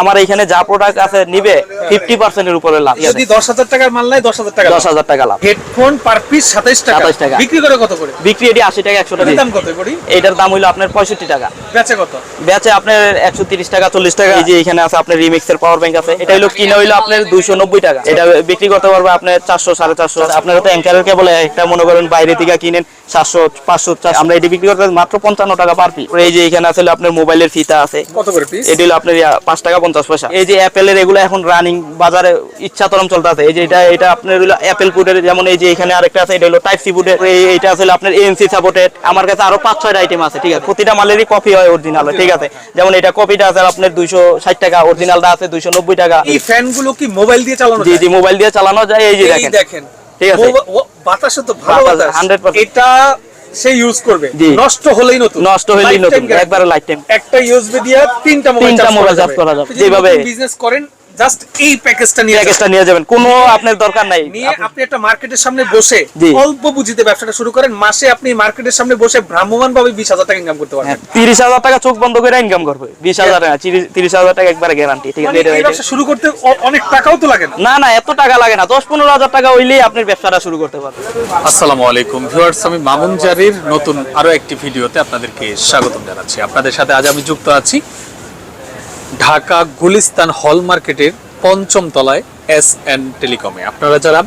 আমার এখানে যা প্রোডাক্ট আছে নিবে ফিফটি পার্সেন্টের উপরে লাভ। যদি দশ হাজার টাকার মাল নাই দশ হাজার টাকা দশ হাজার টাকা লাভ। হেডফোন পার পিস সাতাইশ টাকা। 27 টাকা। বিক্রি করে কত করে? বিক্রি এটি আশি টাকা একশো টাকা। দাম কত করি এটার দাম হইল আপনার পঁয়ষট্টি টাকা। বেচে কত? বেচে আপনার একশো তিরিশ টাকা চল্লিশ টাকা। এই যে এখানে আছে আপনার রিমিক্সের পাওয়ার ব্যাংক আছে। এটা হলো কিনে হইল আপনার দুইশো নব্বই টাকা। এটা বিক্রি করতে পারবে আপনার চারশো সাড়ে চারশো। আপনার তো অ্যাঙ্কারের কেবল একটা মনে করেন বাইরে থেকে কিনেন সাতশো পাঁচশো। আমরা এটি বিক্রি করতে মাত্র পঞ্চান্ন টাকা পার পিস এই যে এখানে আসলে আপনার মোবাইলের ফিতা আছে। কত করে পিস এটি হলো আপনার পাঁচ টাকা পঞ্চাশ পয়সা। এই যে অ্যাপেলের এগুলো এখন রানিং বাজারে ইচ্ছাতরম চলতে আছে এই যে এটা এটা আপনার হলো অ্যাপেল ফুডের যেমন এই যে এখানে আরেকটা আছে এটা হলো টাইপ সি ফুডের এইটা আসলে আপনার এএনসি সাপোর্টেড আমার কাছে আরও পাঁচ ছয়টা আইটেম আছে ঠিক আছে? প্রতিটা মালেরই কপি হয় অরিজিনাল ঠিক আছে? যেমন এটা কপিটা আছে আপনার দুইশো ষাট টাকা অরিজিনালটা আছে দুইশো নব্বই টাকা। এই ফ্যানগুলো কি মোবাইল দিয়ে চালানো জি যায়? জি মোবাইল দিয়ে চালানো যায় এই যে দেখেন। ঠিক আছে। বাতাসে তো ভালো বাতাস, 100% এটা সে ইউজ করবে। নষ্ট হলেই নতুন। নষ্ট হলেই নতুন। একবারে লাইফ টাইম একটা ইউএসবি দিয়ে তিনটা মোবাইল চার্জ করা। যাবে। যেভাবে- বিজনেস করেন জাস্ট এই প্যাকেজটা নিয়ে প্যাকেজটা নিয়ে যাবেন। কোনো আপনার দরকার নাই। নিয়ে আপনি একটা মার্কেটের সামনে বসে অল্প পুঁজিতে ব্যবসাটা শুরু করেন মাসে আপনি মার্কেটের সামনে বসে ভ্রাম্যমান ভাবে বিশ হাজার টাকা ইনকাম করতে পারবেন। তিরিশ হাজার টাকা চোখ বন্ধ করে ইনকাম করবে। বিশ হাজার টাকা তিরিশ হাজার টাকা একবারে গ্যারান্টি ঠিক আছে? ব্যবসা শুরু করতে অনেক টাকাও তো লাগে না। না না এত টাকা লাগে না। দশ পনেরো হাজার টাকা হইলেই আপনি ব্যবসাটা শুরু করতে পারবেন। আসসালামু আলাইকুম। ভিউয়ার্স আমি মামুন জারির নতুন আরও একটি ভিডিওতে আপনাদেরকে স্বাগতম জানাচ্ছি। আপনাদের সাথে আজ আমি যুক্ত আছি ঢাকা গুলিস্তান হল মার্কেটের পঞ্চম তলায় এস এন টেলিকমে আপনারা যারা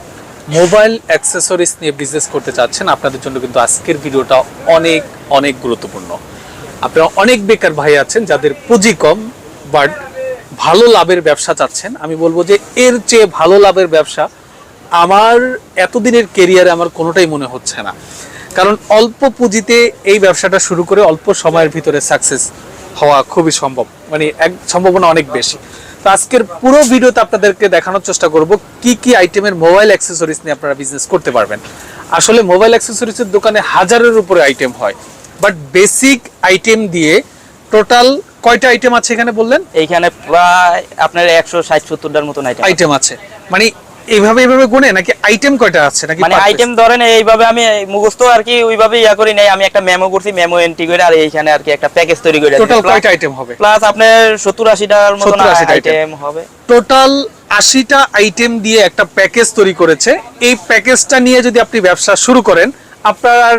মোবাইল অ্যাক্সেসরিজ নিয়ে বিজনেস করতে চাচ্ছেন, আপনাদের জন্য কিন্তু আজকের ভিডিওটা অনেক অনেক গুরুত্বপূর্ণ। আপনারা অনেক বেকার ভাই আছেন যাদের পুঁজি কম বাট ভালো লাভের ব্যবসা চাচ্ছেন। আমি বলব যে এর চেয়ে ভালো লাভের ব্যবসা আমার এতদিনের কেরিয়ারে আমার কোনোটাই মনে হচ্ছে না। কারণ অল্প পুঁজিতে এই ব্যবসাটা শুরু করে অল্প সময়ের ভিতরে সাকসেস হওয়া খুবই সম্ভব মানে এক সম্ভাবনা অনেক বেশি। তো আজকের পুরো ভিডিওতে আপনাদেরকে দেখানোর চেষ্টা করব কি কি আইটেমের মোবাইল অ্যাক্সেসরিজ নিয়ে আপনারা বিজনেস করতে পারবেন। আসলে মোবাইল অ্যাক্সেসরিজের দোকানে হাজারের উপরে আইটেম হয় বাট বেসিক আইটেম দিয়ে টোটাল কয়টা আইটেম আছে এখানে বললেন? এইখানে প্রায় আপনার একশো ষাট সত্তরটার মতন আইটেম আইটেম আছে। মানে এইভাবে এইভাবে গুনে নাকি আইটেম কয়টা আছে? নাকি মানে? আইটেম ধরেন এইভাবে আমি মুখস্থ আর কি ওইভাবে ইয়া করি নাই আমি একটা মেমো করছি মেমো এন্ট্রি করে আর এইখানে আর কি একটা প্যাকেজ তৈরি করে টোটাল কয়টা আইটেম হবে? প্লাস আপনার সত্তর আশিটার মতন 70 80 টা আইটেম হবে। টোটাল আশিটা আইটেম দিয়ে একটা প্যাকেজ তৈরি করেছে। এই প্যাকেজটা নিয়ে যদি আপনি ব্যবসা শুরু করেন আপনার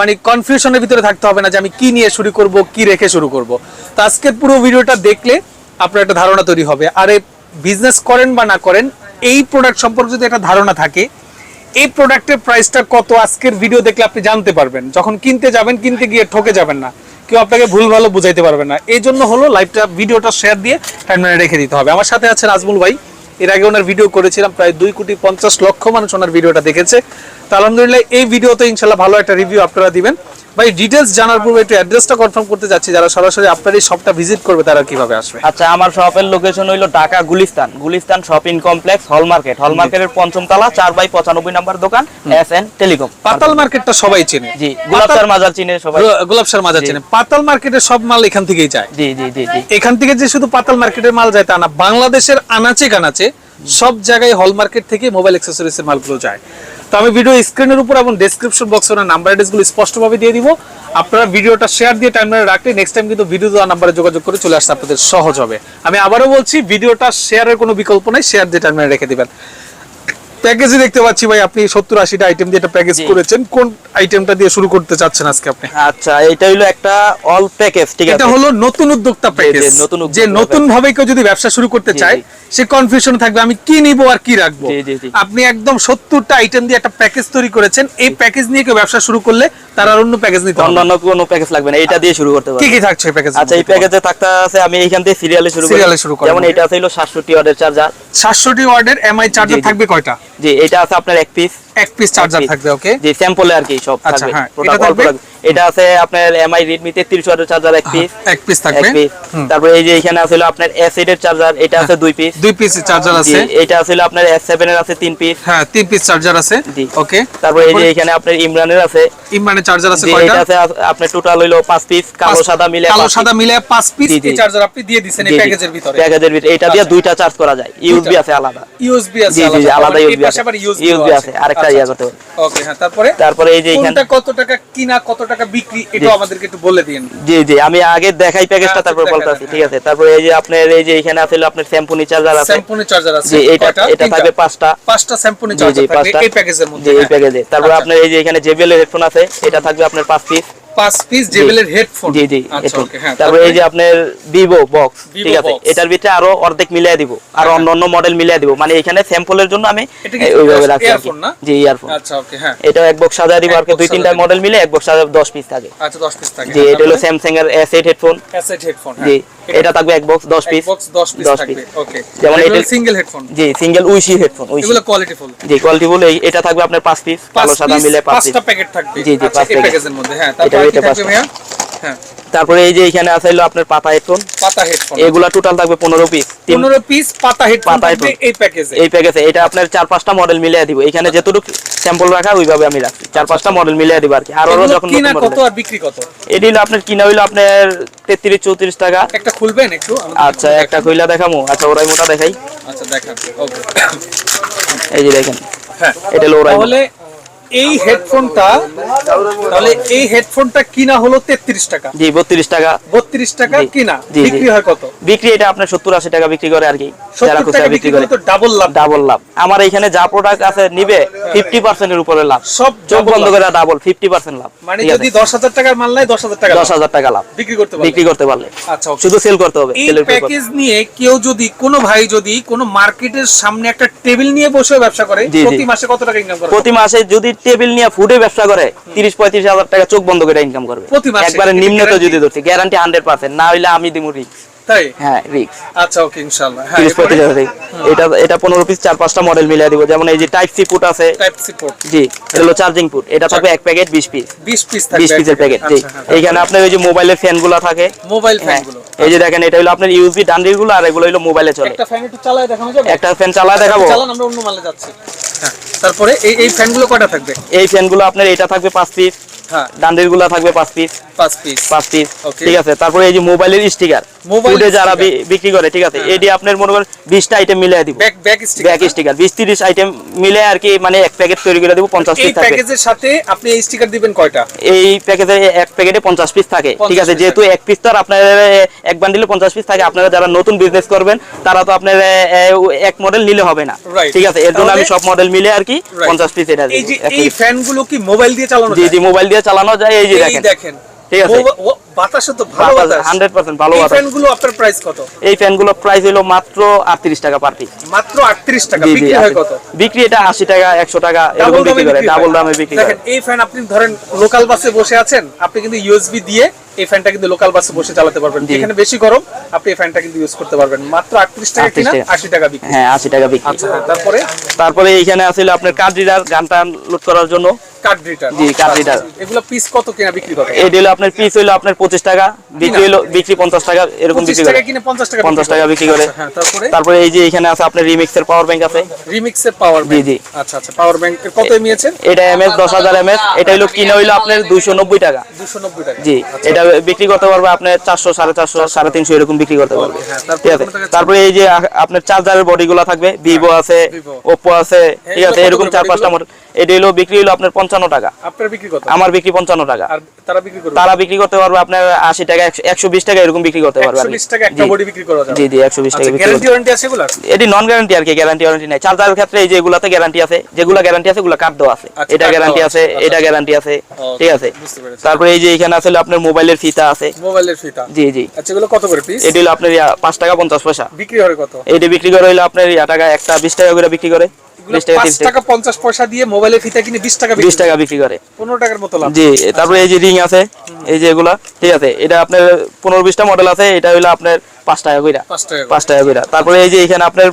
মানে কনফিউশনের ভিতরে থাকতে হবে না যে আমি কি নিয়ে শুরু করব কি রেখে শুরু করব। তো আজকের পুরো ভিডিওটা দেখলে আপনার একটা ধারণা তৈরি হবে। আর এই বিজনেস করেন বা না করেন এই প্রোডাক্ট সম্পর্কে যদি একটা ধারণা থাকে, এই প্রোডাক্টের প্রাইসটা কত আজকের ভিডিও দেখলে আপনি জানতে পারবেন। যখন কিনতে যাবেন, কিনতে গিয়ে ঠকে যাবেন না। কেউ আপনাকে ভুল ভালো বুঝাইতে পারবেন না। এই জন্য হলো লাইভটা ভিডিওটা শেয়ার দিয়ে টাইমলাইনে রেখে দিতে হবে। আমার সাথে আছে নাজমুল ভাই। এর আগে ওনার ভিডিও করেছিলাম, প্রায় দুই কোটি পঞ্চাশ লক্ষ মানুষ ওনার ভিডিওটা দেখেছে। তো আলহামদুলিল্লাহ এই ভিডিওতে ইনশাল্লাহ ভালো একটা রিভিউ আপনারা দিবেন। ভাই ডিটেলস জানার পূর্বে একটু অ্যাড্রেসটা কনফার্ম করতে যাচ্ছি যারা সরাসরি আপনার এই শপটা ভিজিট করবে তারা কীভাবে আসবে? আচ্ছা আমার শপের লোকেশন হইল Dhaka Gulistan. Gulistan shopping complex hall market হল মার্কেটের পঞ্চম তলা চার বাই পঁচানব্বই নাম্বার দোকান এস এন টেলিকম পাতাল মার্কেটটা সবাই চেনে। জি গোলাপসার মাজার চিনে সবাই। গোলাপ সার মাজার। চেনে। পাতাল মার্কেটের সব মাল এখান থেকেই যায়। জি জি জি জি। এখান থেকে যে শুধু পাতাল মার্কেটের মাল যায় তা না বাংলাদেশের আনাচে কানাচে সব জায়গায় হল মার্কেট থেকে মোবাইল অ্যাক্সেসরিজ এর মালগুলো যায়। তো আমি ভিডিও স্ক্রিনের উপর এবং ডেসক্রিপশন বক্সে ওনার নাম্বার অ্যাড্রেসগুলো স্পষ্টভাবে দিয়ে দিব। আপনারা ভিডিওটা শেয়ার দিয়ে টাইমলাইনে রাখলে নেক্সট টাইম কিন্তু ভিডিও দেওয়া নাম্বারে যোগাযোগ করে চলে আসতে আপনাদের সহজ হবে। আমি আবারও বলছি ভিডিওটা শেয়ারের কোনো বিকল্প নাই শেয়ার দিয়ে টাইমলাইনে রেখে দিবেন। প্যাকেজে দেখতে পাচ্ছি ভাই আপনি সত্তর আশিটা আইটেম দিয়ে একটা প্যাকেজ করেছেন। কোন আইটেমটা দিয়ে শুরু করতে চাচ্ছেন আজকে আপনি? আচ্ছা এটা হইল একটা অল প্যাকেজ ঠিক আছে? এটা হলো নতুন উদ্যোক্তা প্যাকেজ যে নতুন ভাবে কেউ যদি ব্যবসা শুরু করতে চায় সে কনফিউশন থাকবে আমি কি নিব আর কি রাখব। আপনি একদম সত্তরটা আইটেম দিয়ে একটা প্যাকেজ তৈরি করেছেন এই প্যাকেজ নিয়ে কেউ ব্যবসা শুরু করলে তার আর অন্য প্যাকেজ নিতে হবে না। অন্যান্য কোনো প্যাকেজ লাগবে না এটা দিয়ে শুরু করতে কি পারবেন কি থাকছে এই প্যাকেজ আচ্ছা এই প্যাকেজে থাকতে আছে আমি এইখান থেকে সিরিয়ালে শুরু করি। এ শুরু করেন। যেমন এটা আছে হলো 700 ওয়াটের চার্জার সাতশোটি ওয়ার্ডের এমআই চার্জার। থাকবে কয়টা? জি এটা আছে আপনার এক পিস এক পিস চার্জার থাকবে ওকে জি স্যাম্পলে আর কি সব আচ্ছা, থাকবে। হ্যাঁ, এটা থাকবে? থাকবে। এটা আছে আপনার এমআই রেডমি 33 ওয়াটের চার্জার এক পিস এক পিস থাকবে? তারপর এই যে এখানে আছে আপনার এর চার্জার এটা আছে দুই পিস দুই পিস চার্জার আছে। এটা আছে আপনার S7 এর আছে তিন পিস হ্যাঁ তিন পিস চার্জার আছে ওকে তারপর এই যে এখানে আপনার ইমরানের আছে। ইমরানের চার্জার আছে কয়টা? এটা আছে আপনার টোটাল হইল পাঁচ পিস কালো সাদা মিলে কালো সাদা মিলে পাঁচ পিস জি। চার্জার আপনি দিয়ে দিচ্ছেন এই। প্যাকেজের ভিতরে। প্যাকেজের ভিতরে। এটা দিয়ে আচ্ছা। দুইটা চার্জ করা যায়। ইউএসবি আছে আলাদা। ইউএসবি আছে জি, আলাদা। ইউএসবি আছে। ইউএসবি আছে। আরেকটা ইয়া করতে পারবে ওকে হ্যাঁ তারপরে? তারপরে এই যে এখানে কত টাকা কিনা কত টাকা বিক্রি এটা আমাদেরকে একটু বলে দিন জি জি আমি আগে দেখাই প্যাকেজটা আচ্ছা, তারপর দেখান, হ্যাঁ। ঠিক আছে? তারপরে এই যে আপনার এই যে এখানে আছে আপনার শ্যাম্পুনি চার্জার আছে। চার্জার আছে এটা এটা থাকবে পাঁচটা। পাঁচটা শ্যাম্পু চার্জার থাকবে এই প্যাকেজের মধ্যে এই হ্যাঁ। প্যাকেজে তারপর আচ্ছা। আপনার এই যে এখানে জেবিএল হেডফোন আছে এটা থাকবে আপনার পাঁচ পিস পাঁচ পিস জেবেলের হেডফোন জি জি আচ্ছা হ্যাঁ তারপরে এই যে আপনার ভিভো বক্স ঠিক আছে? এটার ভিতরে আরও অর্ধেক মিলিয়ে দিব। আর অন্য অন্য মডেল মিলিয়ে দিব। মানে এখানে স্যাম্পলের জন্য আমি এটা ওইভাবে রাখছি আর না? জি ইয়ারফোন আচ্ছা ওকে হ্যাঁ। এটা এক বক্স সাজা দিব আর দুই তিনটা মডেল মিলে এক বক্স সাজা 10 পিস থাকে। আচ্ছা 10 পিস থাকে জি এটা হলো স্যামসাং এর S8 হেডফোন জি এটা থাকবে এক বক্স 10 পিস বক্স 10 পিস থাকবে ওকে যেমন এটা সিঙ্গেল হেডফোন জি সিঙ্গেল উইশি হেডফোন উইশি এগুলো কোয়ালিটি ফুল জি কোয়ালিটি বলে এটা থাকবে আপনার 5 পিস কালো সাদা মিলে 5 পিস পাঁচটা প্যাকেট থাকবে। জি, জি, পাঁচ প্যাকেজের মধ্যে হ্যাঁ এটা- তারপরে কি এটা পাঁচটা। হ্যাঁ। তারপরে এই যে এখানে আছে হলো আপনার পাতা হেডফোন। পাতা হেডফোন। এগুলা টোটাল থাকবে 15 পিস 15 পিস পাতা হেডফোন থাকবে এই প্যাকেজে এই প্যাকেজে এটা আপনার চার পাঁচটা মডেল মিলিয়ে দিব। এখানে যতটুকু স্যাম্পল রাখা ওইভাবে আমি রাখছি। চার পাঁচটা মডেল মিলিয়ে দিব আর কি। আর ওরা যখন কিনা কত আর বিক্রি কত? এটি হলো আপনার কিনা হইল আপনার তেত্রিশ চৌত্রিশ টাকা। একটা খুলবেন একটু? আচ্ছা একটা কইলা দেখামু। আচ্ছা ওরাই মোটা দেখাই। আচ্ছা দেখান। ওকে। এই যে দেখেন। হ্যাঁ। এটা হলো ওরাই তাহলে এই হেডফোনটা তাহলে এই হেডফোনটা কিনা হলো 33 টাকা। জি বত্রিশ টাকা। 32 টাকা কিনা। বিক্রি হয় কত? বিক্রি এটা আপনার সত্তর আশি টাকা বিক্রি করে আর কি। যারা খুচরা বিক্রি বিক্রি করে করে। তো ডাবল লাভ। ডাবল লাভ। আমার এখানে যা প্রোডাক্ট আছে নিবে ফিফটি পার্সেন্টের উপরে লাভ। সব চোখ বন্ধ করে ডাবল ফিফটি পার্সেন্ট লাভ। মানে যদি 10000 টাকার মাল নাই 10000 টাকা দশ লাভ। হাজার টাকা লাভ। বিক্রি করতে বিক্রি করতে পারলে। আচ্ছা শুধু সেল করতে হবে এই প্যাকেজ নিয়ে কেউ যদি কোনো ভাই যদি কোনো মার্কেটের সামনে একটা টেবিল নিয়ে বসে ব্যবসা করে। প্রতি মাসে কত টাকা ইনকাম করে? প্রতি মাসে যদি টেবিল নিয়ে ফুডে ব্যবসা করে তিরিশ পঁয়ত্রিশ হাজার টাকা চোখ বন্ধ করে ইনকাম করবে? একবারে নিম্নতে নিম্নত যদি ধরছি গ্যারান্টি হান্ড্রেড পার্সেন্ট না হইলে আমি দিমু রিক্স তাই? হ্যাঁ রিক্স আচ্ছা ওকে ইনশাআল্লাহ। হ্যাঁ তিরিশ পঁয়ত্রিশ হাজার এটা এটা পনেরো পিস চার পাঁচটা মডেল মিলিয়ে দিব। যেমন এই যে টাইপ সি ফুট আছে। টাইপ সি পোর্ট জি এটা হলো চার্জিং ফুট এটা থাকবে এক প্যাকেট বিশ পিস 20 পিস থাকবে বিশ পিসের প্যাকেট জি। এইখানে আপনার ওই যে মোবাইলের ফ্যানগুলা থাকে। মোবাইল ফ্যান হ্যাঁ এই যে দেখেন এটা হলো আপনার ইউএসবি ডান্ডিলগুলো আর এগুলো হলো মোবাইলে চলে। একটা ফ্যান একটু চালায় দেখানো যাবে? একটা ফ্যান চালা দেখাবো। চালান আমরা অন্য মালে যাচ্ছি। হ্যাঁ তারপরে এই এই ফ্যানগুলো কয়টা থাকবে? এই ফ্যানগুলো আপনার এটা থাকবে পাঁচ পিস হ্যাঁ। ডান্ডিলগুলা থাকবে পাঁচ পিস পাঁচ পিস পাঁচ পিস ঠিক আছে তারপরে এই যে মোবাইলের স্টিকার যারা বিক্রি করে ঠিক আছে এটি আপনার মনে করেন বিশটা আইটেম দিব। Back back stick back sticker বিশ তিরিশ আইটেম মিলে আর কি মানে এক প্যাকেট তৈরি করে দিব পঞ্চাশ পিস থাকবে প্যাকেজের সাথে আপনি এই স্টিকার দিবেন কয়টা? এই প্যাকেজে এক প্যাকেটে পঞ্চাশ পিস থাকে। ঠিক আছে যেহেতু এক পিস তো আর আপনার এক বান্ডিলে পঞ্চাশ পিস থাকে আপনারা যারা নতুন বিজনেস করবেন তারা তো আপনার এক মডেল নিলে হবে না। ঠিক আছে এর জন্য আমি সব মডেল মিলে আর কি পঞ্চাশ পিস এটা এই যে দিব, এক এই ফ্যানগুলো কি মোবাইল দিয়ে চালানো জি জি মোবাইল দিয়ে চালানো যায় এই যে দেখেন। ঠিক আছে। বাতাসে তো ভালো বাতাস হান্ড্রেড পার্সেন্ট ভালো বাতাস। ফ্যান আপনার প্রাইস কত? এই ফ্যানগুলো প্রাইস হলো মাত্র আটত্রিশ টাকা পার পিস মাত্র 38 টাকা। বিক্রি হয় কত? বিক্রি এটা আশি টাকা একশো টাকা ডাবল এরকম বিক্রি করে ডাবল দামে বিক্রি করে। দেখেন এই ফ্যান আপনি ধরেন লোকাল বাসে বসে আছেন আপনি কিন্তু ইউএসবি দিয়ে এই ফ্যানটা কিন্তু লোকাল বাসে বসে চালাতে পারবেন। যেখানে বেশি গরম আপনি এই ফ্যানটা কিন্তু ইউজ করতে পারবেন। মাত্র 38 টাকা কিনা 80 টাকা বিক্রি। হ্যাঁ আশি টাকা বিক্রি। আচ্ছা হ্যাঁ, তারপরে? তারপরে এইখানে আছিল আপনার কার্ড রিডার গানটা লোড করার জন্য। কার্ড রিটার জি, card reader। এগুলো পিস কত কিনা বিক্রি কত এই হলো আপনার পিস হইল আপনার পঁচিশ টাকা বিক্রি হলো বিক্রি পঞ্চাশ টাকা এরকম বিক্রি 25 বিক্রি টাকা করে কিনে 50 টাকা পঞ্চাশ টাকা বিক্রি করে। আচ্ছা, হ্যাঁ তারপরে? তারপরে এই যে এখানে আছে আপনার রিমিক্সের পাওয়ার ব্যাংক আছে। রিমিক্সের পাওয়ার ব্যাংক জি, জি। আচ্ছা আচ্ছা পাওয়ার ব্যাংক কত এমএএচের এটা এমএস দশ হাজার এমএস এটা হলো কিনা হইল আপনার দুইশো নব্বই টাকা। 290 টাকা। জি এটা বিক্রি করতে পারবে আপনার চারশো সাড়ে চারশো সাড়ে তিনশো এরকম বিক্রি করতে পারবে। হ্যাঁ, ঠিক আছে? তারপরে এই যে আপনার চার্জারের বডি গুলা থাকবে ভিভো আছে ওপো আছে ঠিক আছে? এরকম চার পাঁচটা মডেল এটা হলো বিক্রি হলো আপনার পঞ্চান্ন টাকা। আমার বিক্রি পঞ্চান্ন টাকা। তারা বিক্রি করতে পারবে আপনার আশি টাকা একশো বিশ টাকা এরকম বিক্রি করতে পারবে আর কি। 120 টাকা একটা জি। জি একশো বিশ টাকা আচ্ছা এটি নন গ্যারান্টি আর কি গ্যারান্টি ওয়ারেন্টি নাই। চার্জারের ক্ষেত্রে এই যে এগুলাতে গ্যারান্টি আছে যেগুলা গ্যারান্টি আছে এগুলা কার্ড দেওয়া আছে। আচ্ছা, এটা গ্যারান্টি আছে এটা আচ্ছা। গ্যারান্টি আছে? ঠিক আছে তারপরে এই যে এখানে আসলে আপনার মোবাইলের ফিতা আছে। মোবাইলের ফিতা? জি জি। আচ্ছা এগুলো কত করে পিস এটি হলো আপনার ইয়া পাঁচ টাকা পঞ্চাশ পয়সা। বিক্রি হয় কত? এইটা বিক্রি করে হইল আপনার ইয়া টাকা একটা বিশ টাকা করে বিক্রি করে। এগুলো বিশ টাকা পাঁচ তিরিশ টাকা। টাকা পঞ্চাশ পয়সা দিয়ে মোবাইলের ফিতা কিনে বিশ টাকা বিশ টাকা বিক্রি করে। পনেরো টাকার মতো লাভ। জি তারপরে এই যে রিং আছে এই যে এগুলা ঠিক আছে এটা আপনার পনেরো বিশটা মডেল আছে এটা হইল আপনার পাঁচ টাকা কইরা। পাঁচ টাকা করে। পাঁচ টাকা কইরা। তারপরে এই যে এখানে আপনার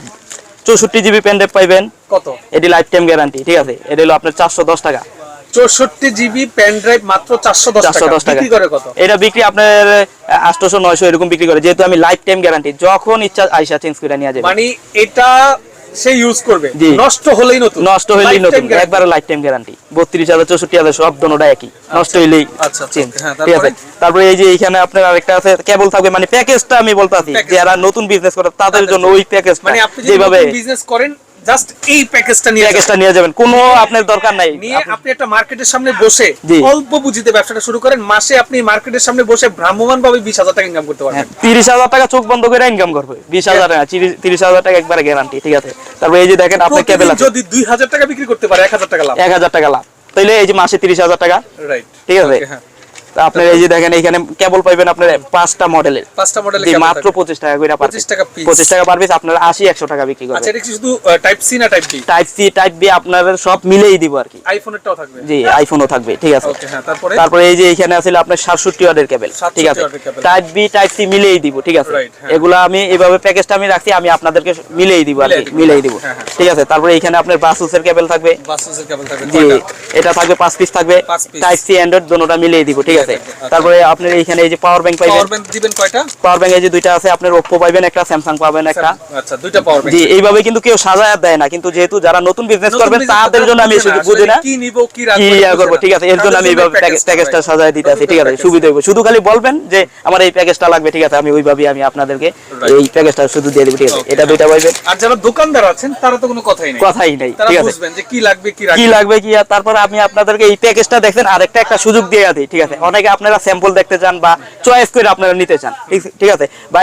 চৌষট্টি জিবি পেন ড্রাইভ পাইবেন। কত? এটি লাইফ টাইম গ্যারান্টি ঠিক আছে এটা হলো আপনার চারশো দশ টাকা। চৌষট্টি জিবি ড্রাইভ মাত্র চারশো দশ চারশো টাকা বিক্রি করে কত? এটা বিক্রি আপনার আটশোশো নয়শো এরকম বিক্রি করে। যেহেতু আমি লাইফ টাইম গ্যারান্টি যখন ইচ্ছা আইসা চেঞ্জ করে নিয়ে যাবে। মানে এটা সে ইউজ করবে। নষ্ট হলেই নতুন। নষ্ট Lifetime নতুন। একবারে লাইফ টাইম গ্যারান্টি বত্রিশ হাজার চৌষট্টি হাজার সব দোনোটা একই। নষ্ট হইলেই আচ্ছা, আচ্ছা, চেঞ্জ হ্যাঁ, ঠিক আছে। তারপরে? এই যে এখানে আপনার আরেকটা আছে কেবল থাকবে। মানে প্যাকেজটা আমি বলতাছি Package। যারা নতুন বিজনেস করে তাদের জন্য ওই প্যাকেজ মানে আপনি যেভাবে বিজনেস করেন জাস্ট এই প্যাকেজটা নিয়ে প্যাকেজটা নিয়ে যাবেন। কোনো আপনার দরকার নাই। নিয়ে আপনি একটা মার্কেটের সামনে বসে। অল্প পুঁজিতে ব্যবসাটা শুরু করেন মাসে আপনি মার্কেটের সামনে বসে ভ্রাম্যমান ভাবে বিশ হাজার টাকা ইনকাম করতে পারবেন। তিরিশ হাজার টাকা চোখ বন্ধ করে ইনকাম করবে। বিশ হাজার টাকা তিরিশ হাজার টাকা একবারে গ্যারান্টি ঠিক আছে? তারপর এই যে দেখেন আপনার কেবল যদি দুই হাজার টাকা বিক্রি করতে পারে এক হাজার টাকা লাভ। এক হাজার টাকা লাভ। তাইলে এই যে মাসে তিরিশ হাজার টাকা। রাইট ঠিক আছে? হ্যাঁ। আপনার এই যে দেখেন এখানে কেবল পাইবেন আপনার পাঁচটা মডেলের। পাঁচটা মডেল মাত্র পঁচিশ টাকা করে পার 25 টাকা। পঁচিশ টাকা পার পিস আপনার আশি একশো টাকা বিক্রি আচ্ছা করবে এটা কি শুধু টাইপ সি না type B type C type B আপনাদের সব মিলেই দিব আর কি। আইফোনেরটাও থাকবে? জি আইফোনও থাকবে ঠিক আছে। ওকে হ্যাঁ তারপরে? তারপরে এই যে এখানে আছে আপনার ওয়াটের কেবল ঠিক আছে। টাইপ বি টাইপ সি মিলেই দিব ঠিক আছে। হ্যাঁ। এগুলো আমি এইভাবে প্যাকেজটা আমি রাখছি আমি আপনাদেরকে মিলেই দিব আর মিলেই কি মিলেই দিব। হ্যাঁ। ঠিক আছে তারপরে এখানে আপনার বাসুসের কেবল থাকবে। বাসের কেবল থাকবে জি এটা থাকবে পাঁচ পিস থাকবে। টাইপ সি অ্যান্ড্রয়েড দুটোটা মিলিয়ে দিব ঠিক আছে। আচ্ছা। তারপরে আপনার এইখানে এই যে পাওয়ার ব্যাংক পাইবেন? পাওয়ার ব্যাংক দিবেন কয়টা? পাওয়ার ব্যাংক এই যে দুইটা আছে আপনার ওপ্পো পাইবেন একটা স্যামসাং পাবেন একটা। আচ্ছা দুইটা পাওয়ার ব্যাংক জি এইভাবে কিন্তু কেউ সাজায় দেয় না কিন্তু যেহেতু যারা নতুন বিজনেস করবেন তাদের জন্য আমি সুযোগ বুঝি না। কি নিব কি রাখব কি করব। ঠিক আছে এর জন্য আমি এইভাবে প্যাকেজটা। সাজায় দিতে আছি ঠিক আছে সুবিধা হবে শুধু খালি বলবেন যে আমার এই প্যাকেজটা লাগবে ঠিক আছে আমি ওইভাবে আমি আপনাদেরকে এই প্যাকেজটা শুধু দিয়ে দেবো ঠিক আছে এটা। দুইটা পাইবেন। আর যারা দোকানদার আছেন তারা তো কোনো কথাই নেই। কথাই নাই ঠিক আছে। বুঝবেন যে কি লাগবে কি কি লাগবে কি আর তারপর আমি আপনাদেরকে এই প্যাকেজটা দেখেন আরেকটা একটা সুযোগ দিয়ে দিই ঠিক আছে অনেকে আপনারা স্যাম্পল দেখতে চান বা চয়েস করে আপনারা নিতে চান। ঠিক- আছে? বা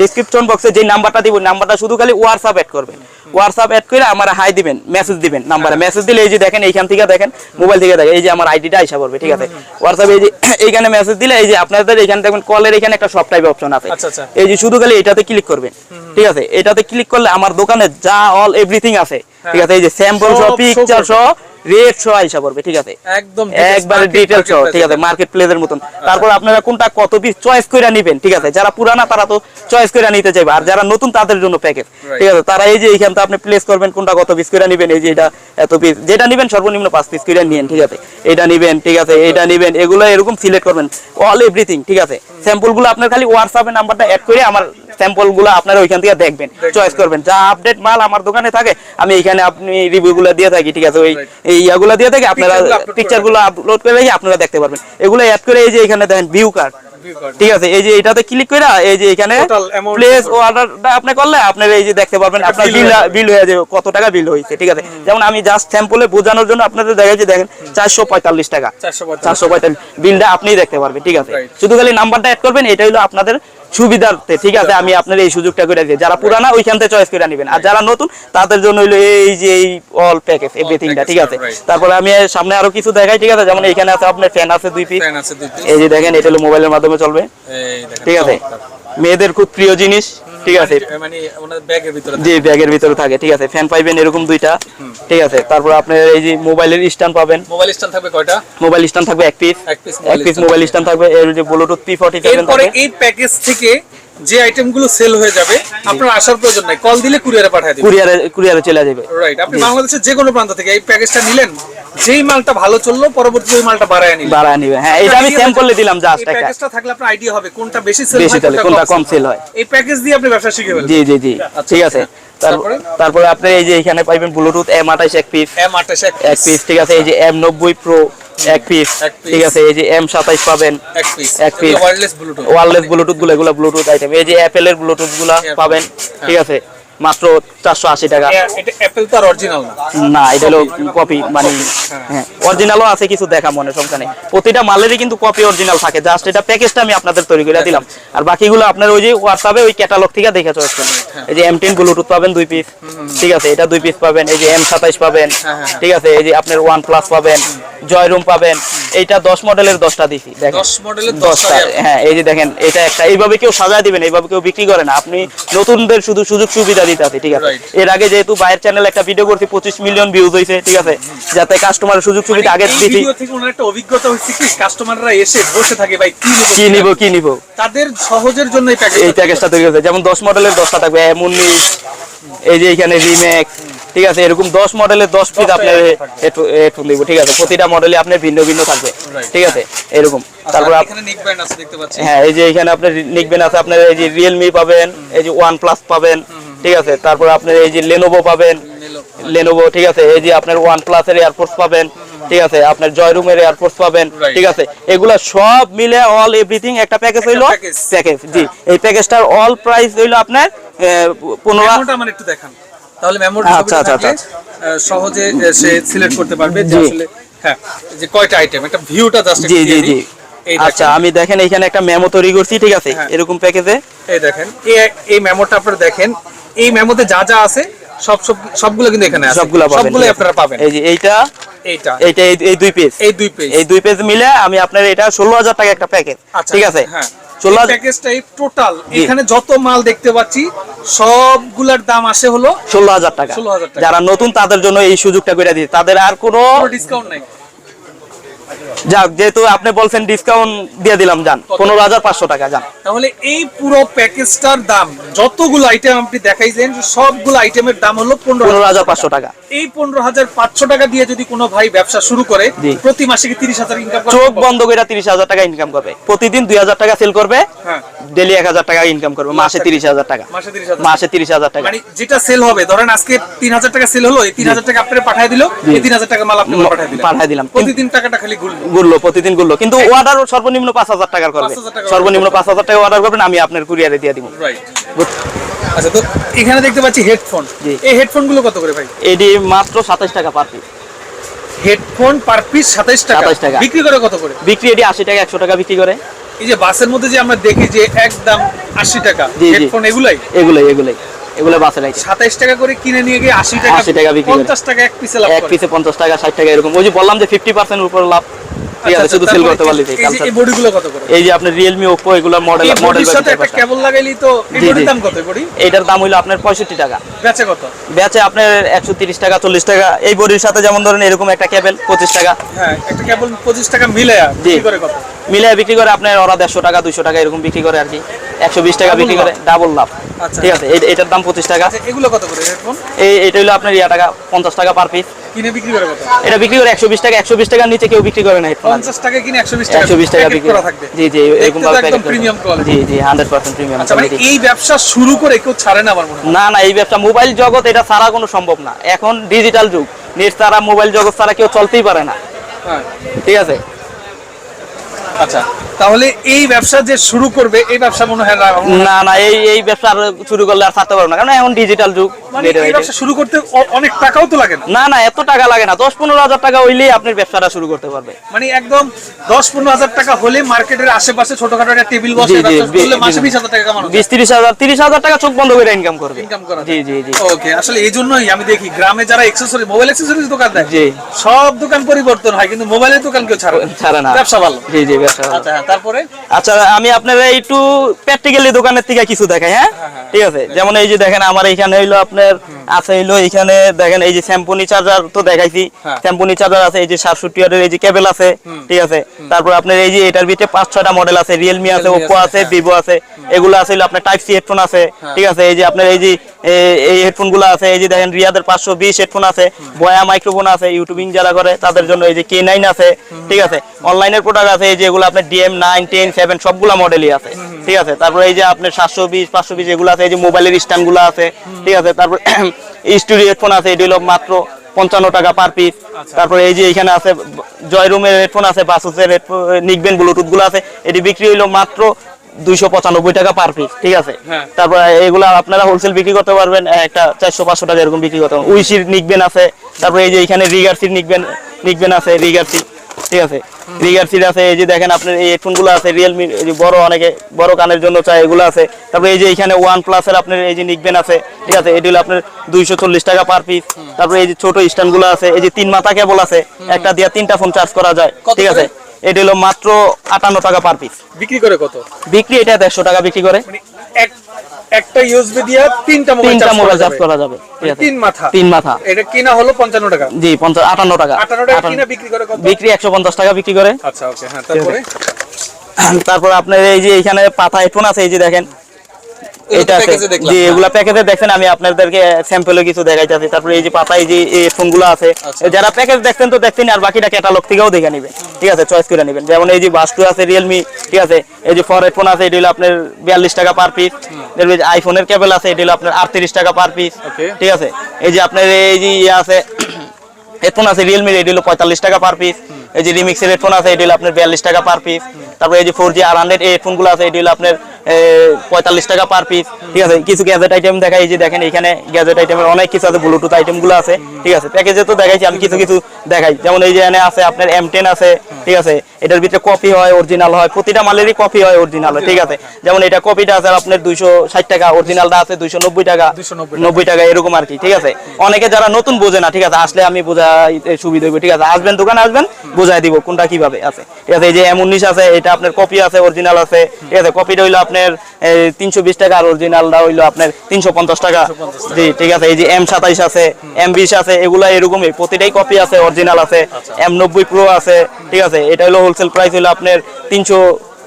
ডিসক্রিপশন বক্সে যে নাম্বারটা দিব নাম্বারটা শুধু খালি হোয়াটসঅ্যাপ অ্যাড করবেন। হোয়াটসঅ্যাপ অ্যাড করে আমার হাই দিবেন মেসেজ দিবেন নাম্বারে মেসেজ দিলে এই যে দেখেন এইখান থেকে দেখেন মোবাইল থেকে দেখেন এই যে আমার আইডিটা আইসা পড়বে ঠিক আছে? হোয়াটসঅ্যাপে এই যে এইখানে মেসেজ দিলে এই যে আপনাদের এখানে দেখবেন কলের এখানে একটা সব টাইপ অপশন আছে। আচ্ছা, আচ্ছা। এই যে শুধু খালি এটাতে ক্লিক করবেন। ঠিক আছে? এটাতে ক্লিক করলে আমার দোকানে যা অল এভরিথিং আছে। ঠিক আছে? এই যে স্যাম্পল সব সহ পিকচার সহ রেট সহ আইসা পড়বে ঠিক আছে? একদম একবারে ডিটেল সহ ঠিক আছে মার্কেট প্লেসের মতন। তারপর আপনারা কোনটা কত পিস চয়েস করে নেবেন ঠিক আছে? যারা পুরানা তারা তো চয়েস করে নিতে চাইবে। আর যারা নতুন তাদের জন্য প্যাকেজ ঠিক আছে? তারা এই যে এইখান আপনি প্লেস করবেন কোনটা কত পিস করে নেবেন এই যে এটা এত পিস যেটা নেবেন সর্বনিম্ন পাঁচ পিস করে নিয়েন ঠিক আছে? এটা নেবেন ঠিক আছে? এটা নেবেন এগুলো এরকম সিলেক্ট করবেন। অল এভরিথিং ঠিক আছে? স্যাম্পলগুলো আপনার খালি হোয়াটসঅ্যাপে নাম্বারটা অ্যাড করে আমার স্যাম্পলগুলো আপনারা ওইখান থেকে দেখবেন চয়েস করবেন। যা আপডেট মাল আমার দোকানে থাকে আমি এখানে আপনি রিভিউ গুলো দিয়ে থাকি ঠিক আছে? ওই ইয়াগুলো দিয়ে থাকি আপনারা পিকচারগুলো পিকচারগুলো আপলোড করে আপনারা দেখতে পারবেন। এগুলো অ্যাড করে এই যে এখানে দেখেন ভিউ কার্ড। ঠিক আছে এই যে এটাতে ক্লিক করে এই যে এখানে প্লেস? অর্ডারটা আপনি করলে আপনার এই যে দেখতে পারবেন আপনার বিল বিল হয়ে যাবে। কত টাকা বিল হয়েছে ঠিক আছে? যেমন আমি জাস্ট স্যাম্পলে বোঝানোর জন্য আপনাদের দেখাচ্ছি দেখেন চারশো পঁয়তাল্লিশ টাকা। 445 চারশো পঁয়তাল্লিশ। বিলটা আপনিই দেখতে পারবেন ঠিক আছে? শুধু খালি নাম্বারটা অ্যাড করবেন এটা হলো আপনাদের সুবিধার্থে ঠিক আছে? আমি আপনার এই সুযোগটা করে দিই যারা পুরানা ওইখান থেকে চয়েস করে নেবেন। আর যারা নতুন তাদের জন্য হইল এই যে এই অল প্যাকেজ এভরিথিংটা ঠিক আছে? তারপরে আমি সামনে আরও কিছু দেখাই ঠিক আছে? যেমন এখানে আছে আপনার ফ্যান আছে দুই পিস ফ্যান আছে দুই piece। এই যে দেখেন এটা হলো মোবাইলের মাধ্যমে চলবে? ঠিক আছে। মেয়েদের খুব প্রিয় জিনিস ঠিক আছে। মানে ওনার ব্যাগের ভিতরে যে ব্যাগের ভিতরে থাকে ঠিক আছে। ফ্যান পাইবেন এরকম দুইটা ঠিক আছে। তারপর আপনার এই যে মোবাইলের স্ট্যান্ড পাবেন। মোবাইল স্ট্যান্ড থাকবে কয়টা? মোবাইল স্ট্যান্ড থাকবে এক পিস এক পিস মোবাইল স্ট্যান্ড থাকবে। এর যে ব্লুটুথ পি ফর্টি এরপরে এই প্যাকেজ থেকে যে আইটেমগুলো সেল হয়ে যাবে আপনার আসার প্রয়োজন নাই। কল দিলে কুরিয়ারে পাঠিয়ে দিবেন। কুরিয়ারে কুরিয়ারে চলে যাবে। রাইট আপনি বাংলাদেশের যে কোনো প্রান্ত থেকে এই প্যাকেজটা নিলেন যেই মালটা ভালো চলল পরবর্তীতে ওই মালটা বাড়ায় নিলেন বাড়া নিবে। হ্যাঁ এটা আমি স্যাম্পলে দিলাম জাস্ট একটা। প্যাকেজটা থাকলে আপনার আইডিয়া হবে কোনটা বেশি সেল বেশি তাহলে কোনটা কম সেল হয়। এই প্যাকেজ দিয়ে আপনি ব্যবসা শিখে ফেলবেন। জি জি জি আচ্ছা, ঠিক আছে। আচ্ছা। তারপরে? আপনি এই যে এখানে পাইবেন ব্লুটুথ এম আঠাইশ এক পিস এম আঠাশ এক পিস ঠিক আছে এই যে এম নব্বই প্রো এক পিস ঠিক আছে এই যে এম সাতাইশ পাবেন। এক পিস। ওয়্যারলেস ব্লুটুথ ওয়ারলেস ব্লুটুথগুলো এগুলো ব্লুটুথ আইটেম এই যে অ্যাপেলের ব্লুটুথগুলা পাবেন হ্যাঁ। ঠিক আছে। মাত্র চারশো আশি টাকা। অ্যাপেল তো আর অরিজিনাল না? না এটা হলো কপি মানে হ্যাঁ অরিজিনালও আছে কিছু দেখা মনে সমস্যা নেই। প্রতিটা মালেরই কিন্তু কপি অরিজিনাল থাকে জাস্ট এটা প্যাকেজটা আমি আপনাদের তৈরি করে দিলাম। আর বাকিগুলো আপনার ওই যে হোয়াটসঅ্যাপে ওই ক্যাটালগ থেকে দেখে চয়েস করবেন এই যে এম টেন ব্লুটুথ পাবেন দুই পিস ঠিক আছে এটা দুই পিস পাবেন এই যে এম সাতাইশ পাবেন হ্যাঁ, হ্যাঁ। ঠিক আছে এই যে আপনার ওয়ান প্লাস পাবেন জয়রুম পাবেন এইটা দশ মডেলের দশটা দিছি দেখেন। 10 মডেলের দশটা 10টা হ্যাঁ এই যে দেখেন এটা একটা এইভাবে কেউ সাজায় দিবেন এইভাবে কেউ বিক্রি করে না। আপনি নতুনদের শুধু সুযোগ সুবিধা দিতে আছে ঠিক আছে? এর আগে যেহেতু বাইরের চ্যানেল একটা ভিডিও করছি পঁচিশ মিলিয়ন ভিউজ হয়েছে ঠিক আছে? যাতে কাস্টমারের সুযোগ সুবিধা আগে মানে ওনার একটা অভিজ্ঞতা হচ্ছে কি কাস্টমাররা এসে বসে থাকে ভাই কি নেব কি নিব তাদের সহজের জন্য এই প্যাকেজ এই প্যাকেজটা তৈরি হয়েছে। যেমন দশ মডেলের দশটা থাকবে এম উনিশ এই যে এখানে রিমেক্স ঠিক আছে? এরকম দশ মডেলের দশ পিস আপনার হেডফোন দিব ঠিক আছে? প্রতিটা মডেলে আপনার ভিন্ন ভিন্ন থাকবে ঠিক আছে? এরকম। তারপর এখানে নেক ব্যান্ড আছে দেখতে পাচ্ছি। হ্যাঁ এই যে এখানে আপনার নিকবেন আছে আপনার এই যে রিয়েলমি পাবেন এই যে ওয়ান প্লাস পাবেন ঠিক আছে তারপর আপনার এই যে লেনোভো পাবেন লেনোভো ঠিক আছে এই যে আপনার ওয়ান প্লাস এর এয়ারফোর্স পাবেন ঠিক আছে আপনার জয়রুমের এয়ারফোর্স পাবেন ঠিক আছে এগুলা সব মিলে অল এভরিথিং একটা প্যাকেজ হইল প্যাকেজ জি এই প্যাকেজটার অল প্রাইস হইল আপনার পনেরো আমার একটু দেখান। তাহলে মেমোরি আচ্ছা, আচ্ছা, আচ্ছা, সহজে সে সিলেক্ট করতে পারবে যে আসলে হ্যাঁ যে কয়টা আইটেম একটা ভিউটা জাস্ট জি জি জি। আচ্ছা আমি দেখেন এখানে একটা মেমো তৈরি করছি ঠিক আছে হ্যাঁ। এরকম প্যাকেজে এই দেখেন এই মেমোটা আপনারা দেখেন এই মেমোতে যা যা আছে সব সব সবগুলো কিন্তু এখানে আছে। সবগুলা পাবেন। আছে। আপনারা পাবেন। এই যে এইটা এইটা। এইটা এই- দুই পেজ এই দুই পেজ এই দুই পেজ মিলে আমি আপনার এটা ষোলো হাজার টাকা একটা প্যাকেজ ঠিক আছে? হ্যাঁ। ষোলো হাজার প্যাকেজটা টোটাল এখানে যত মাল দেখতে পাচ্ছি সবগুলার দাম আসে হলো ষোলো হাজার টাকা। 16,000 টাকা। যারা নতুন তাদের জন্য এই সুযোগটা করে দিচ্ছি তাদের আর কোনো ডিসকাউন্ট নাই। যাক যেহেতু আপনি বলছেন ডিসকাউন্ট দিয়ে দিলাম যান। পনেরো হাজার পাঁচশো টাকা যান। তাহলে এই পুরো প্যাকেজটার দাম যতগুলো আইটেম আপনি দেখাইছেন সবগুলো আইটেমের দাম হলো পনেরো হাজার পাঁচশো টাকা। এই পনেরো হাজার পাঁচশো টাকা দিয়ে যদি কোনো ভাই ব্যবসা শুরু করে প্রতি মাসে কি তিরিশ হাজার ইনকাম চোখ বন্ধ করে তিরিশ হাজার টাকা ইনকাম করবে। প্রতিদিন দুই হাজার টাকা সেল করবে হ্যাঁ। ডেলি এক হাজার টাকা ইনকাম করবে মাসে তিরিশ হাজার টাকা। মাসে তিরিশ হাজার টাকা। মানে যেটা সেল হবে ধরেন আজকে তিন হাজার টাকা সেল হলো এই তিন হাজার টাকা আপনারা পাঠিয়ে দিল এই তিন হাজার টাকা মাল আপনারা পাঠিয়ে দিলাম। প্রতিদিন টাকাটা খালি গুললো। প্রতিদিন গুললো। কিন্তু অর্ডার সর্বনিম্ন পাঁচ হাজার টাকার করবে। সর্বনিম্ন পাঁচ হাজার টাকা অর্ডার করবেন আমি আপনার কুরিয়ারে দিয়ে দিব। আচ্ছা তো এখানে দেখতে পাচ্ছি হেডফোন এই হেডফোনগুলো কত করে ভাই? এটি মাত্র সাতাশ টাকা per piece headphone per piece সাতাশ টাকা। 27 টাকা। বিক্রি করে কত করে? বিক্রি এটি আশি টাকা একশো টাকা বিক্রি করে। এই যে বাসের মধ্যে যে আমরা দেখি যে একদম আশি টাকা। হেডফোন এগুলাই? এগুলোই এগুলোই। এগুলো বাসে আইটেম সাতাইশ টাকা করে কিনে নিয়ে গিয়ে আশি টাকা 80 টাকা বিক্রি করে। পঞ্চাশ টাকা এক পিসে লাভ এক পিসে পঞ্চাশ টাকা ষাট টাকা এরকম। ওই যে বললাম যে ফিফটি পার্সেন্ট উপর লাভ। ঠিক আচ্ছা, আছে শুধু সেল করতে পারলি এই বডিগুলো কত করে? এই যে আপনার রিয়েলমি ওপো এগুলো মডেল মডেল সাথে একটা কেবল লাগাইলি তো এই জি, বডির জি। দাম কত বডি এইটার দাম হইল আপনার পঁয়ষট্টি টাকা। বেচে কত? বেচে আপনার একশো তিরিশ টাকা চল্লিশ টাকা। এই বডির সাথে যেমন ধরেন এরকম একটা কেবল পঁচিশ টাকা। হ্যাঁ একটা কেবল পঁচিশ টাকা মিলে বিক্রি করে কত? মিলে বিক্রি করে আপনার ওরা দেড়শো টাকা দুইশো টাকা এরকম বিক্রি করে আর কি। একশো বিশ টাকা বিক্রি করে। ডাবল লাভ। আচ্ছা। ঠিক আছে এটার দাম পঁচিশ টাকা। আচ্ছা এগুলো কত করে হেডফোন এই এটা হলো আপনার ইয়া টাকা পঞ্চাশ টাকা পার পিস কিনে বিক্রি করে কত? এটা বিক্রি করে একশো বিশ টাকা একশো বিশ টাকার নিচে কেউ বিক্রি করে না হেডফোন পঞ্চাশ টাকা কিনে একশো বিশ টাকা একশো বিশ টাকা বিক্রি করা থাকবে। জি জি এরকম ভাবে একদম প্রিমিয়াম কোয়ালিটি জি জি হান্ড্রেড পার্সেন্ট প্রিমিয়াম আচ্ছা মানে এই ব্যবসা শুরু করে কেউ ছাড়ে না আমার মনে হয়। না না এই ব্যবসা মোবাইল জগৎ এটা ছাড়া কোনো সম্ভব না। এখন ডিজিটাল যুগ। নেট ছাড়া মোবাইল জগৎ ছাড়া কেউ চলতেই পারে না। হ্যাঁ। ঠিক আছে? আচ্ছা। তাহলে এই ব্যবসা যে শুরু করবে এই ব্যবসা মনে হয় না- না? এই এই ব্যবসা আর শুরু করলে আর ছাড়তে পারব না। কারণ এখন ডিজিটাল যুগ। মানে। ব্যবসা শুরু করতে অনেক টাকাও তো লাগে না। না না এত টাকা লাগে না। দশ পনেরো হাজার টাকা হইলেই আপনি ব্যবসাটা শুরু করতে পারবে মানে একদম দশ পনেরো হাজার টাকা হলে মার্কেটের আশেপাশে ছোটখাটো একটা টেবিল বসে মাসে বিশ হাজার টাকা কামানো বিশ তিরিশ হাজার তিরিশ হাজার টাকা চোখ বন্ধ করে ইনকাম করবে। ইনকাম করা জি জি জি। ওকে আসলে এই জন্যই আমি দেখি গ্রামে যারা এক্সেসরি মোবাইল এক্সেসরিজ দোকান দেয় জি। সব দোকান পরিবর্তন হয় কিন্তু মোবাইলের দোকান কেউ ছাড়ে না। ব্যবসা ভালো। জি জি ব্যবসা আচ্ছা হ্যাঁ তারপরে? আচ্ছা আমি আপনারা একটু প্র্যাকটিক্যালি দোকানের থেকে কিছু দেখাই হ্যাঁ? ঠিক আছে? যেমন এই যে দেখেন আমার এখানে হইল আপনার আছে হইল এখানে দেখেন এই যে স্যাম্পনি চার্জার তো দেখাইছি হ্যাঁ। স্যাম্পনি চার্জার আছে এই যে সাতষট্টি ওয়াটের এই যে কেবল আছে ঠিক আছে তারপর আপনার এই যে এটার ভিতরে পাঁচ ছয়টা মডেল আছে রিয়েলমি আছে ওপো আছে, হ্যাঁ। ভিভো আছে এগুলো আছে আপনার টাইপ সি হেডফোন আছে ঠিক আছে এই যে আপনার এই যে এই হেডফোনগুলো আছে এই যে দেখেন রিয়াদের পাঁচশো বিশ হেডফোন আছে বয়া মাইক্রোফোন আছে ইউটিউবিং যারা করে তাদের জন্য এই যে কে নাইন আছে ঠিক আছে অনলাইনের প্রোডাক্ট আছে এই যে এগুলো আপনার ডিএম নাইন টেন সেভেন সবগুলা মডেলই আছে ঠিক আছে তারপর এই যে আপনার সাতশো বিশ পাঁচশো বিশ এগুলো আছে এই যে মোবাইলের স্ট্যান্ডগুলো আছে ঠিক আছে তারপর স্টুডিও হেডফোন আছে এটি হলো মাত্র পঞ্চান্ন টাকা পার পিস তারপর এই যে এখানে আছে জয়রুমের হেডফোন আছে বাসুসের নিকবেন ব্লুটুথগুলো আছে এটি বিক্রি হইল মাত্র দুইশো পঁচানব্বই টাকা পার পিস ঠিক আছে? হ্যাঁ। তারপর এগুলো আপনারা হোলসেল বিক্রি করতে পারবেন একটা চারশো পাঁচশো টাকা এরকম বিক্রি করতে পারবেন। উইসির নিকবেন আছে তারপর এই যে এখানে রিগার্সির নিকবেন নিকবেন আছে রিগার্সি ঠিক আছে। রিগার্সির আছে এই যে দেখেন আপনার এই হেডফোনগুলো আছে রিয়েলমি বড় অনেকে বড় কানের জন্য চাই এগুলো আছে। তারপর এই যে এখানে ওয়ান প্লাসের আপনার এই যে নিকবেন আছে ঠিক আছে এটি হলো আপনার দুইশো চল্লিশ টাকা পার পিস তারপর এই যে ছোট স্ট্যান্ডগুলো আছে এই যে তিন মাথা কেবল আছে একটা দিয়ে তিনটা ফোন চার্জ করা যায় ঠিক আছে? এটি হলো মাত্র আটান্ন টাকা পার পিস বিক্রি করে কত? বিক্রি এটা দেড়শো টাকা বিক্রি করে। মানে একটা ইউএসবি দিয়ে তিনটা মোবাইল তিনটা মোবাইল চার্জ করা যাবে। তিন মাথা। তিন মাথা। এটা কিনা হলো টাকা। জি পঞ্চাশ আটান্ন টাকা। আটান্ন টাকা কিনা বিক্রি করে কত? বিক্রি একশো পঞ্চাশ টাকা বিক্রি করে। আচ্ছা ওকে হ্যাঁ তারপরে? তারপর আপনার এই যে এখানে পাতা হেডফোন আছে এই যে দেখেন। এটা জি এগুলা প্যাকেজে আমি আপনাদেরকে স্যাম্পলে কিছু দেখাইতেছি। তারপরে এই যে যে আছে আচ্ছা। যারা প্যাকেজ দেখছেন তো দেখছেন আর বাকিটা ক্যাটালগ থেকেও দেখে নেবেন। ঠিক আছে চয়েস করে নেবেন। যেমন এই যে বাস্টু আছে রিয়েলমি ঠিক আছে। এই যে আছে এটি হলো আপনার বিয়াল্লিশ টাকা পার পিস আইফোনের কেবল আছে এটি হলো আপনার আটত্রিশ টাকা পার পিস ঠিক আছে? এই যে আপনার এই যে ইয়ে আছে হেডফোন আছে রিয়েলমি এটি হলো পঁয়তাল্লিশ টাকা পার পিস এই যে রিমিক্সের হেডফোন আছে এটি হলো আপনার বিয়াল্লিশ টাকা পার পিস তারপরে এই যে ফোর জি আর হান্ড্রেড এই হেডফোনগুলো আছে এটি হলো আপনার পঁয়তাল্লিশ টাকা পার পিস ঠিক আছে কিছু গ্যাজেট আইটেম দেখাই এই যে দেখেন এখানে গ্যাজেট আইটেমের অনেক কিছু আছে ব্লুটুথ আইটেমগুলো আছে। ঠিক আছে প্যাকেজে তো দেখাইছি আমি কিছু কিছু দেখাই। যেমন এই যে এখানে আছে আপনার এম টেন আছে ঠিক আছে। এটার ভিতরে কপি হয় অরিজিনাল হয় প্রতিটা মালেরই কপি হয় অরিজিনাল হয় ঠিক আছে। যেমন এটা কপিটা আছে আপনার দুইশো ষাট টাকা অরিজিনালটা আছে দুইশো নব্বই টাকা 290 নব্বই টাকা। এরকম আর কি ঠিক আছে। অনেকে যারা নতুন বোঝে না ঠিক আছে আসলে আমি বোঝাইতে সুবিধা হইব ঠিক আছে। আসবেন দোকানে আসবেন বোঝাই দিব কোনটা কীভাবে আছে। ঠিক আছে এই যে এম উনিশ আছে এটা আপনার কপি আছে অরিজিনাল আছে। ঠিক আছে কপিটা হইল আপনার তিনশো বিশ টাকা আর অরিজিনালটা হইল আপনার তিনশো পঞ্চাশ টাকা। জি ঠিক আছে এই যে এম সাতাইশ আছে এম বিশ আছে এগুলো এরকমই প্রতিটাই কপি আছে অরিজিনাল আছে। এম নব্বই প্রো আছে ঠিক আছে এটা হলো হোলসেল প্রাইস হলো আপনার তিনশো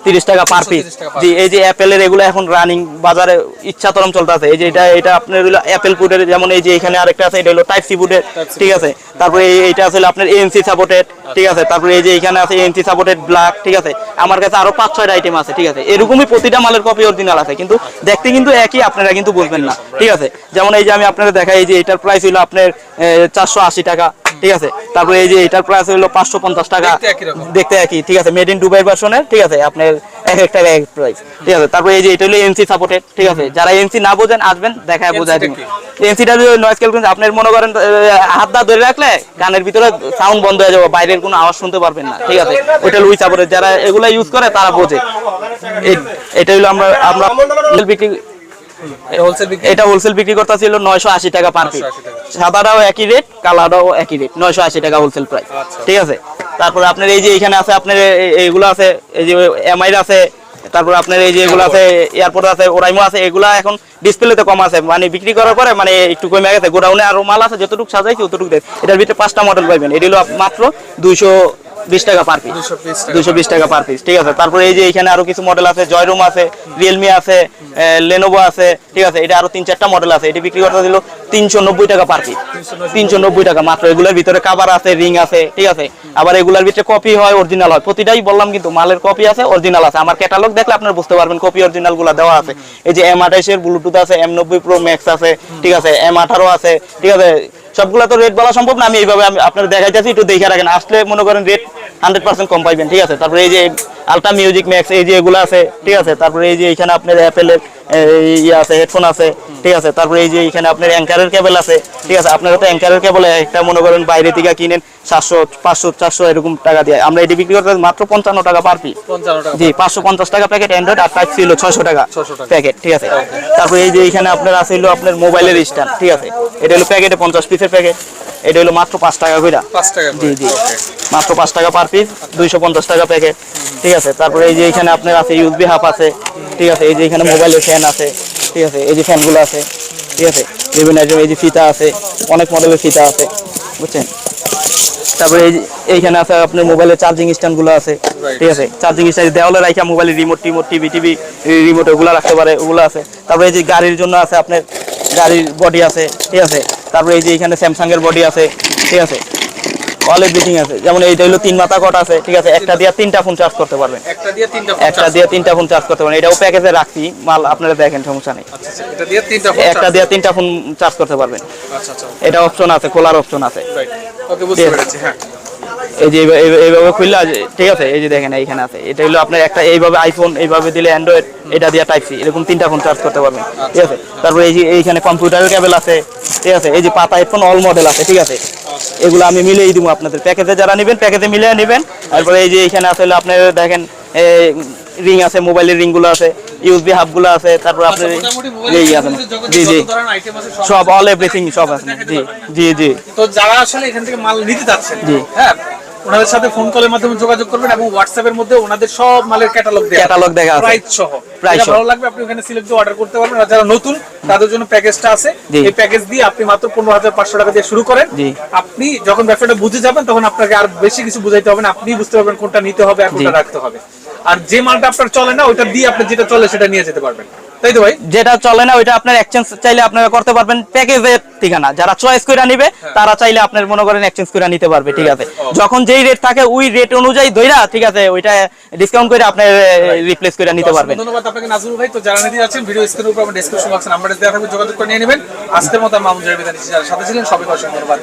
তিরিশ টাকা পার পিস 330 জি এই যে অ্যাপেলের এগুলো এখন রানিং বাজারে ইচ্ছাতরম চলতেছে। এই যে এটা এটা আপনার হলো অ্যাপেল ফুডের যেমন এই যে এখানে আরেকটা আছে এটা হলো টাইপ সি ফুডের ঠিক আছে? তারপরে এই- এইটা আছে আপনার এএনসি সাপোর্টেড ঠিক আছে? তারপরে এই যে এখানে আছে এএনসি সাপোর্টেড ব্ল্যাক ঠিক আছে? আমার কাছে আরও পাঁচ ছয়টা আইটেম আছে ঠিক আছে? এরকমই প্রতিটা মালের কপি অরিজিনাল আছে কিন্তু দেখতে কিন্তু একই আপনারা কিন্তু বুঝবেন না ঠিক আছে? যেমন এই যে আমি আপনাদের দেখাই এই যে এটার প্রাইস হলো আপনার চারশো আশি টাকা ঠিক আছে? তারপরে এই যে এটার প্রাইস হলো পাঁচশো পঞ্চাশ টাকা। দেখতে একই ঠিক আছে? মেড ইন দুবাই ভার্সনের ঠিক আছে? আপনার এক একটা এক প্রাইস ঠিক আছে? তারপরে এই যে এটা হলো এনসি সাপোর্টেড ঠিক আছে? যারা এনসি না বোঝেন আসবেন দেখায় বোঝায় দিব এনসিটা নয়েজ ক্যালকুলেশন আপনার মনে করেন হাত দা ধরে রাখলে গানের ভিতরে সাউন্ড বন্ধ হয়ে যাবে বাইরের কোনো আওয়াজ শুনতে পারবেন না ঠিক আছে? ওইটা লুই সাপোর্টেড যারা এগুলা ইউজ করে তারা বোঝে। এটা হলো আমরা আমরা বিক্রি এটা হোলসেল বিক্রি করতে ছিল নয়শো আশি টাকা পার পিস 980 টাকা। সাদাটাও একই রেট কালারটাও একই রেট নয়শো আশি টাকা হোলসেল প্রাইস আচ্ছা। ঠিক আছে? তারপরে আপনার এই যে এখানে আছে আপনার এইগুলো আছে এই যে এমআই আছে তারপরে আপনার এই যে এগুলো আছে এয়ারপোর্ট আছে ওরাইমো আছে এগুলা এখন ডিসপ্লেতে কম আছে। মানে বিক্রি করার পরে মানে একটু কমে গেছে গোডাউনে আরও মাল আছে যতটুকু সাজাইছি ততটুকু দেয়। এটার ভিতরে পাঁচটা মডেল পাইবেন। এটি হলো মাত্র দুইশো বিশ টাকা পার পিস 220 টাকা বিশ টাকা পার পিস ঠিক আছে তারপরে এই যে এখানে আরও কিছু মডেল আছে জয়রুম আছে রিয়েলমি আছে লেনোভো আছে ঠিক আছে এটা আরও তিন চারটা মডেল আছে এটি বিক্রি করতে দিল তিনশো নব্বই টাকা পার পিস তিনশো নব্বই। টাকা মাত্র এগুলোর ভিতরে কাভার আছে রিং আছে ঠিক আছে আবার এগুলোর ভিতরে কপি হয় অরিজিনাল হয়। প্রতিটাই বললাম কিন্তু মালের কপি আছে অরিজিনাল আছে। আমার ক্যাটালগ দেখলে আপনারা বুঝতে পারবেন কপি অরিজিনালগুলা দেওয়া আছে। এই যে এম আঠাইশের ব্লুটুথ আছে এম নব্বই প্রো ম্যাক্স আছে ঠিক আছে এম আঠারো আছে ঠিক আছে সবগুলা তো রেট বলা সম্ভব না, আমি এইভাবে আমি আপনার দেখাইতেছি, একটু দেখে রাখেন। আসলে মনে করেন রেট হান্ড্রেড পার্সেন্ট কম পাইবেন, ঠিক আছে? তারপরে এই যে আলট্রা মিউজিক ম্যাক্স এই যে এগুলো আছে, ঠিক আছে? তারপরে এই যে এখানে আপনার অ্যাপেলের ইয়ে আছে হেডফোন আছে ঠিক আছে? তারপরে এই যে এখানে আপনার অ্যাঙ্কারের কেবল আছে ঠিক আছে? আপনারা তো অ্যাঙ্কারের কেবল একটা মনে করেন বাইরে থেকে কিনেন সাতশো পাঁচশো চারশো এরকম টাকা দিয়ে। আমরা এটি বিক্রি করতে মাত্র পঞ্চান্ন টাকা পার পিস জি পাঁচশো পঞ্চাশ টাকা প্যাকেট অ্যান্ড্রয়েড আর টাইপ ছিল ছয়শো টাকা প্যাকেট ঠিক আছে? তারপরে এই যে এখানে আপনার আছে হলো আপনার মোবাইলের স্ট্যান্ড ঠিক আছে? এটা হলো প্যাকেটে পঞ্চাশ পিসের প্যাকেট এটা হলো মাত্র পাঁচ টাকা কইরা। পাঁচ টাকা জি জি। মাত্র পাঁচ টাকা পার পিস দুইশো পঞ্চাশ টাকা প্যাকেট ঠিক আছে? তারপরে এই যে এখানে আপনার আছে ইউজবি হাফ আছে ঠিক আছে? এই যে এখানে মোবাইলের ফ্যান আছে ঠিক আছে? এই যে ফ্যানগুলো আছে ঠিক আছে? বিভিন্ন item, এই যে ফিতা আছে অনেক মডেলের ফিতা আছে বুঝছেন? তারপরে এই এইখানে আছে আপনার মোবাইলের চার্জিং স্ট্যান্ডগুলো আছে ঠিক আছে? চার্জিং স্ট্যান্ড দেওয়ালে রাখা মোবাইলের রিমোট টিমোট টিভি টিভি রিমোট ওগুলো রাখতে পারে ওগুলো আছে। তারপরে এই যে গাড়ির জন্য আছে আপনার গাড়ির বডি আছে ঠিক আছে? তারপরে এই যে এখানে স্যামসাং এর বডি আছে ঠিক আছে? অল বিটিং আছে। যেমন এইটা হলো তিন মাথা কট আছে ঠিক আছে? একটা দিয়ে তিনটা ফোন চার্জ করতে পারবেন। একটা দিয়ে তিনটা একটা দিয়ে তিনটা ফোন চার্জ করতে পারবেন। এটাও প্যাকেজে রাখছি মাল আপনারা দেখেন সমস্যা নেই। আচ্ছা আচ্ছা, এটা দিয়ে তিনটা একটা দিয়ে তিনটা ফোন চার্জ করতে পারবেন। আচ্ছা আচ্ছা। এটা অপশন আছে খোলার অপশন আছে। ওকে বুঝতে পেরেছি হ্যাঁ। এই যে এইভাবে- খুললে ঠিক আছে এই যে দেখেন এইখানে আছে। এটা হলো আপনার একটা এইভাবে আইফোন এইভাবে দিলে অ্যান্ড্রয়েড এটা দিয়ে টাইপ সি এরকম তিনটা ফোন চার্জ করতে পারবেন। ঠিক আছে? তারপরে এই যে এইখানে কম্পিউটারের কেবল আছে ঠিক আছে? এই যে পাতা হেডফোন অল মডেল আছে ঠিক আছে? এগুলো আমি মিলিয়ে দিব আপনাদের। প্যাকেজে যারা নেবেন প্যাকেজে মিলিয়ে নেবেন। তারপরে এই যে এইখানে আছে হলো আপনার দেখেন রিং আছে মোবাইলের রিংগুলো আছে ইউএসবি হাবগুলো আছে তারপর আপনার আচ্ছা, মোবাইলের এই আছে। জি জি। সব- অল এভরিথিং সব আছে। জি জি জি। তো যারা আসলে এখান থেকে মাল নিতে যাচ্ছেন জি। হ্যাঁ ওনাদের সাথে ফোন কলের মাধ্যমে যোগাযোগ করবেন এবং হোয়াটসঅ্যাপের মধ্যে ওনাদের সব মালের ক্যাটালগ দেওয়া Catalog দেওয়া আছে। প্রাইস সহ। সহ। ভালো লাগবে আপনি ওখানে সিলেক্ট দিয়ে অর্ডার করতে পারবেন। আর যারা নতুন তাদের জন্য প্যাকেজটা আছে। এই প্যাকেজ দিয়ে আপনি মাত্র পনেরো হাজার পাঁচশো টাকা দিয়ে শুরু করেন। আপনি যখন ব্যবসাটা বুঝে যাবেন তখন আপনাকে আর বেশি কিছু বুঝাইতে হবে না। আপনি বুঝতে পারবেন কোনটা নিতে হবে আর কোনটা রাখতে হবে। আর যে মালটা আপনার চলে না ওইটা দিয়ে আপনি যেটা চলে সেটা নিয়ে যেতে পারবেন। তাই তো ভাই? যেটা চলে না ওইটা আপনার এক্সচেঞ্জ চাইলে আপনারা করতে পারবেন। প্যাকেজের ঠিকানা যারা চয়েস করে নিবে তারা চাইলে আপনার মনে করেন এক্সচেঞ্জ করে নিতে পারবে ঠিক আছে। যখন যেই রেট থাকে ওই রেট অনুযায়ী ধইরা ঠিক আছে ওইটা ডিসকাউন্ট করে আপনি রিপ্লেস করে নিতে পারবেন। ধন্যবাদ আপনাকে নাজরুল ভাই। তো যারা নিতে যাচ্ছেন ভিডিও স্ক্রিনের উপর আমার ডেসক্রিপশন বক্সে নাম্বারে দেওয়া থাকবে যোগাযোগ করে নিয়ে নেবেন। আজকের মতো মামুন যারা সাথে ছিলেন সবাইকে অসংখ্য ধন্যবাদ।